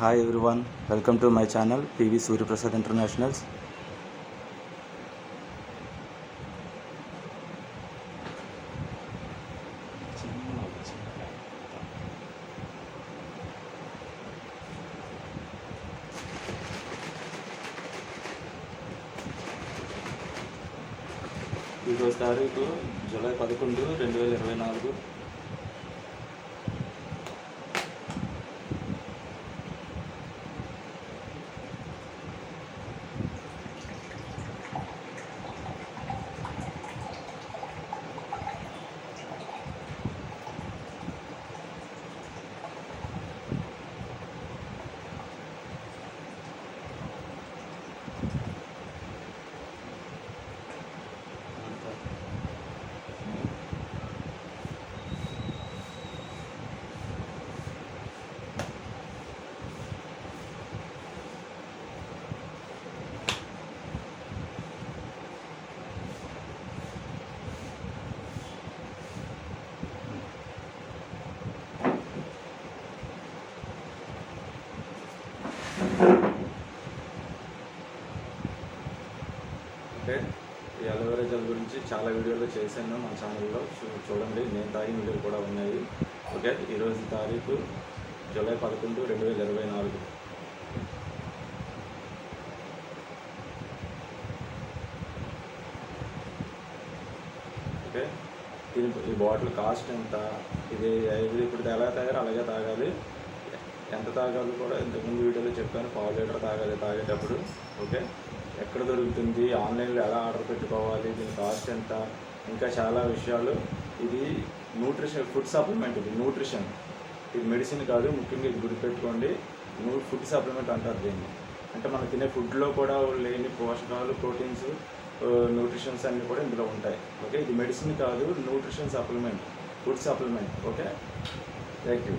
Hi everyone welcome to my channel PV Suryaprasad internationals ఈరోజు తారీఖు July పదకొండు రెండు వేల ఇరవై నాలుగు. ఓకే ఈ అలోవెరా జెల్ గురించి చాలా వీడియోలు చేశాను మా ఛానల్లో చూ- చూడండి నేను తాగిన వీడియోలు కూడా ఉన్నాయి. ఓకే ఈరోజు తారీఖు జూలై పదకొండు రెండు వేల ఇరవై నాలుగు. ఓకే దీని ఈ బాటిల్ కాస్ట్ ఎంత? ఇది ఇది ఇప్పుడు ఎలా తాగారో అలాగే తాగాలి. ఎంత తాగాలి కూడా ఇంతకుముందు వీడియోలో చెప్పాను పావు లీటర్ తాగాలి తాగేటప్పుడు ఓకే? ఎక్కడ దొరుకుతుంది ఆన్లైన్లో ఎలా ఆర్డర్ పెట్టుకోవాలి దీని కాస్ట్ ఎంత? ఇంకా చాలా విషయాలు. ఇది న్యూట్రిషన్ ఫుడ్ సప్లిమెంట్ ఇది న్యూట్రిషన్. ఇది మెడిసిన్ కాదు ముఖ్యంగా ఇది గుర్తుపెట్టుకోండి. ఫుడ్ సప్లిమెంట్ అంటారు దీన్ని. అంటే మనం తినే ఫుడ్లో కూడా లేని పోషకాలు ప్రోటీన్స్ న్యూట్రిషన్స్ అన్నీ కూడా ఇందులో ఉంటాయి. ఓకే? ఇది మెడిసిన్ కాదు nutrition supplement food supplement. Okay? Thank you